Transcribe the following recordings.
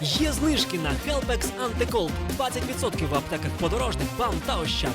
Є знижки на Helpex Антиколд 20% в аптеках подорожних бам та ощад.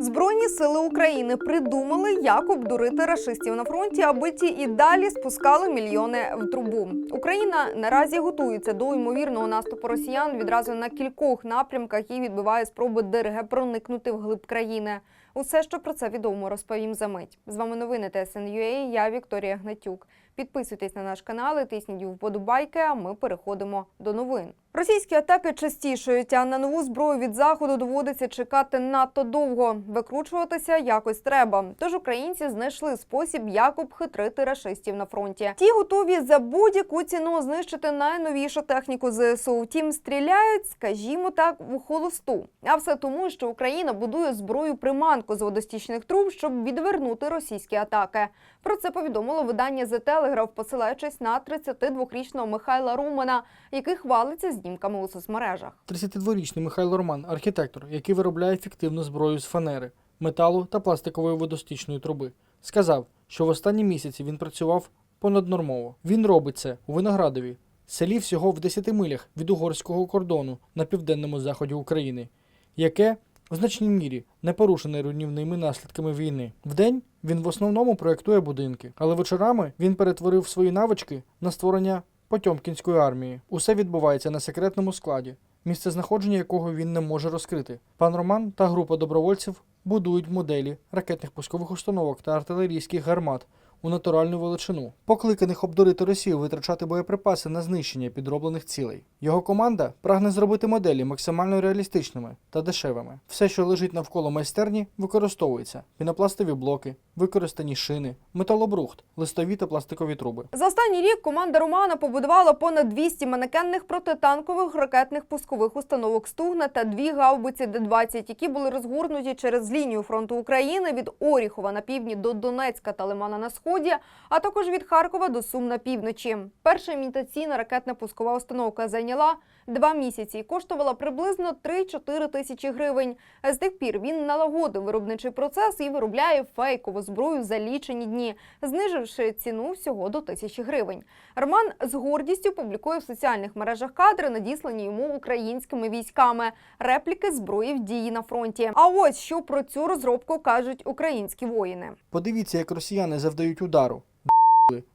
Збройні сили України придумали, як обдурити рашистів на фронті, аби ті і далі спускали мільйони в трубу. Україна наразі готується до ймовірного наступу росіян відразу на кількох напрямках і відбиває спроби ДРГ проникнути в глиб країни. Усе, що про це відомо, розповім за мить. З вами новини ТСНЮА, Я Вікторія Гнатюк. Підписуйтесь на наш канал і тисніть вподобайки. А ми переходимо до новин. Російські атаки частішають, а на нову зброю від заходу доводиться чекати надто довго. Викручуватися якось треба. Тож українці знайшли спосіб, як обхитрити рашистів на фронті. Ті готові за будь-яку ціну знищити найновішу техніку ЗСУ. Втім, стріляють, скажімо так, в холосту. А все тому, що Україна будує зброю приманку з водостічних труб, щоб відвернути російські атаки. Про це повідомило видання The Telegraph, посилаючись на 32-річного Михайла Румана, який хвалиться знімками у соцмережах. 32-річний Михайло Роман, архітектор, який виробляє ефективну зброю з фанери, металу та пластикової водостічної труби, сказав, що в останні місяці він працював понаднормово. Він робить це у Виноградові, селі всього в 10 милях від угорського кордону на південному заході України, яке в значній мірі не порушене руйнівними наслідками війни. Вдень він в основному проєктує будинки, але вечорами він перетворив свої навички на створення Потьомкінської армії. Усе відбувається на секретному складі, місце знаходження якого він не може розкрити. Пан Роман та група добровольців будують моделі ракетних пускових установок та артилерійських гармат у натуральну величину, покликаних обдурити Росію витрачати боєприпаси на знищення підроблених цілей. Його команда прагне зробити моделі максимально реалістичними та дешевими. Все, що лежить навколо майстерні, використовується: пінопластові блоки, використані шини, металобрухт, листові та пластикові труби. За останній рік команда Романа побудувала понад 200 манекенних протитанкових ракетних пускових установок Стугна та дві гаубиці Д-20, які були розгорнуті через лінію фронту України від Оріхова на півдні до Донецька та Лимана на сході, а також від Харкова до Сум на півночі. Перша імітаційна ракетна пускова установка зайняла два місяці і коштувала приблизно 3-4 тисячі гривень. З тих пір він налагодив виробничий процес і виробляє фейкову зброю за лічені дні, зниживши ціну всього до тисячі гривень. Роман з гордістю публікує в соціальних мережах кадри, надіслані йому українськими військами, репліки зброї в дії на фронті. А ось що про цю розробку кажуть українські воїни. Подивіться, як росіяни завдають удару,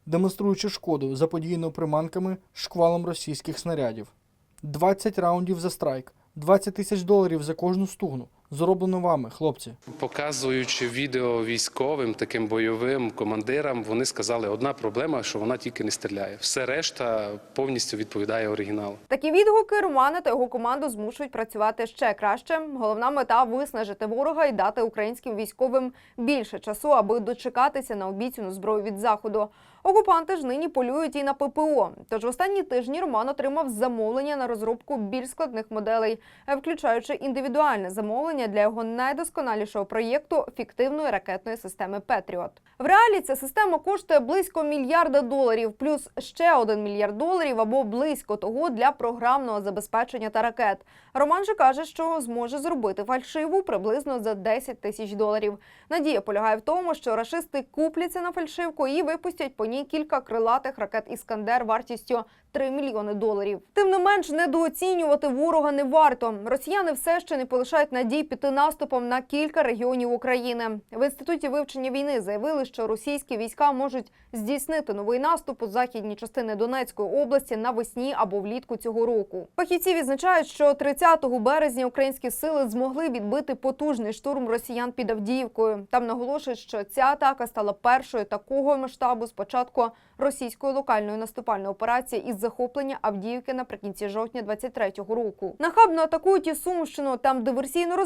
демонструючи шкоду заподіяну приманками шквалом російських снарядів. 20 раундів за страйк, 20 тисяч доларів за кожну стугну. Зроблено вами, хлопці. Показуючи відео військовим, таким бойовим командирам, вони сказали, одна проблема, що вона тільки не стріляє. Все решта повністю відповідає оригіналу. Такі відгуки Романа та його команду змушують працювати ще краще. Головна мета виснажити ворога і дати українським військовим більше часу, аби дочекатися на обіцяну зброю від заходу. Окупанти ж нині полюють і на ППО. Тож в останні тижні Роман отримав замовлення на розробку більш складних моделей, включаючи індивідуальне замовлення для його найдосконалішого проєкту фіктивної ракетної системи Петріот. В реалі ця система коштує близько мільярда доларів, плюс ще один мільярд доларів або близько того для програмного забезпечення та ракет. Роман же каже, що зможе зробити фальшиву приблизно за 10 тисяч доларів. Надія полягає в тому, що рашисти купляться на фальшивку і випустять по ній кілька крилатих ракет Іскандер вартістю 3 мільйони доларів. Тим не менш, недооцінювати ворога не варто. Росіяни все ще не полишають надій піти наступом на кілька регіонів України. В інституті вивчення війни заявили, що російські війська можуть здійснити новий наступ у західній частини Донецької області навесні або влітку цього року. Фахівці відзначають, що 30 березня українські сили змогли відбити потужний штурм росіян під Авдіївкою. Там наголошують, що ця атака стала першою такого масштабу з початку російської локальної наступальної операції із захоплення Авдіївки наприкінці жовтня 23-го року. Нахабно атакують і Сумщину. Там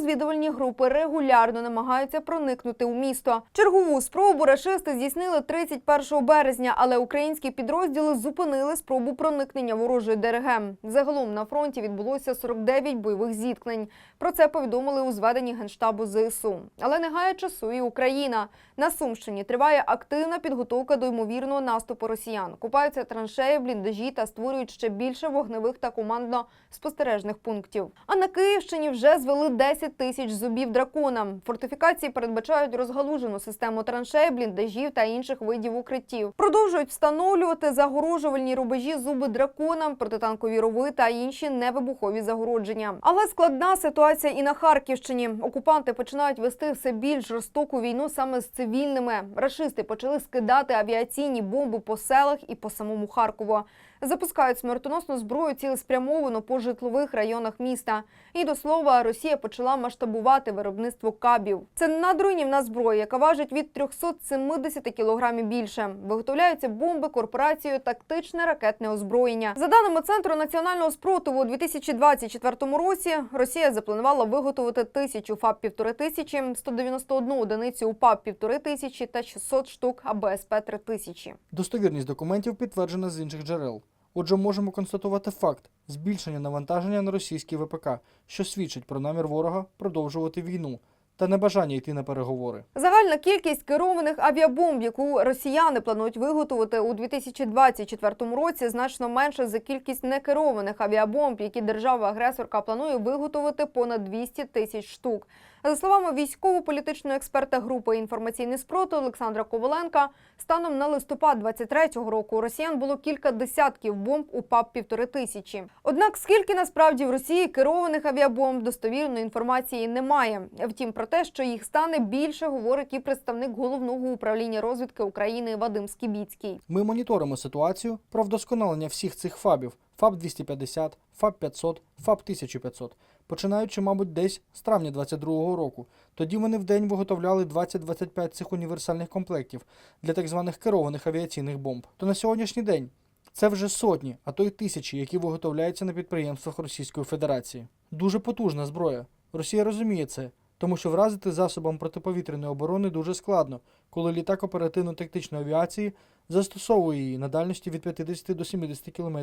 диверсійно-розвідувальні групи регулярно намагаються проникнути у місто. Чергову спробу рашисти здійснили 31 березня, але українські підрозділи зупинили спробу проникнення ворожої ДРГ. Загалом на фронті відбулося 49 бойових зіткнень. Про це повідомили у зведенні генштабу ЗСУ. Але не гає часу і Україна. На Сумщині триває активна підготовка до ймовірного наступу росіян. Купаються траншеї, бліндажі та створюють ще більше вогневих та командно-спостережних пунктів. А на Київщині вже звели 10 тисяч зубів дракона. Фортифікації передбачають розгалужену систему траншей, бліндажів та інших видів укриттів. Продовжують встановлювати загорожувальні рубежі зуби дракона, протитанкові рови та інші невибухові загородження. Але складна ситуація і на Харківщині. Окупанти починають вести все більш жорстоку війну саме з цивільними. Рашисти почали скидати авіаційні бомби по селах і по самому Харкову. Запускають смертоносну зброю цілеспрямовано по житлових районах міста. І до слова, Росія почала масштабувати виробництво кабів. Це надруйнівна зброя, яка важить від 370 кілограмів більше. Виготовляються бомби корпорацією тактичне ракетне озброєння. За даними центру національного спротиву, у 2024 році Росія запланувала виготовити тисячу ФАП півтори тисячі, 191 одиницю УПАП півтори тисячі та 600 штук АБСП три тисячі. Достовірність документів підтверджена з інших джерел. Отже, можемо констатувати факт збільшення навантаження на російські ВПК, що свідчить про намір ворога продовжувати війну та небажання йти на переговори. Загальна кількість керованих авіабомб, яку росіяни планують виготовити у 2024 році, значно менше за кількість некерованих авіабомб, які держава-агресорка планує виготовити понад 200 тисяч штук. За словами військово-політичного експерта групи інформаційний спротив Олександра Коваленка, станом на листопад 23-го року росіян було кілька десятків бомб у ПАП півтори тисячі. Однак, скільки насправді в Росії керованих авіабомб достовірної інформації немає. Втім, про те, що їх стане більше, говорить і представник головного управління розвідки України Вадим Скібіцький. Ми моніторимо ситуацію про вдосконалення всіх цих фабів ФАБ 250, ФАБ 500, ФАБ 1500, починаючи, мабуть, десь з травня 22-го року. Тоді вони в день виготовляли 20-25 цих універсальних комплектів для так званих керованих авіаційних бомб. То на сьогоднішній день це вже сотні, а то й тисячі, які виготовляються на підприємствах Російської Федерації. Дуже потужна зброя. Росія розуміє це, тому що вразити засобом протиповітряної оборони дуже складно, коли літак оперативно-тактичної авіації застосовує її на дальності від 50 до 70 км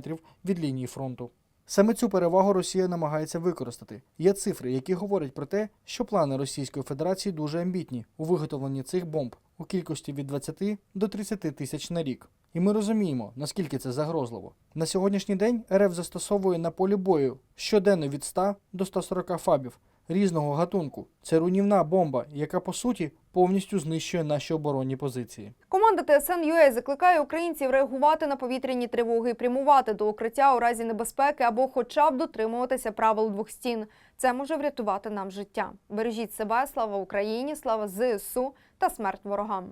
від лінії фронту. Саме цю перевагу Росія намагається використати. Є цифри, які говорять про те, що плани Російської Федерації дуже амбітні у виготовленні цих бомб у кількості від 20 до 30 тисяч на рік. І ми розуміємо, наскільки це загрозливо. На сьогоднішній день РФ застосовує на полі бою щоденно від 100 до 140 фабів різного гатунку. Це руйнівна бомба, яка по суті повністю знищує наші оборонні позиції. Команда ТСН закликає українців реагувати на повітряні тривоги, прямувати до укриття у разі небезпеки або, хоча б дотримуватися правил двох стін. Це може врятувати нам життя. Бережіть себе, слава Україні, слава ЗСУ та смерть ворогам.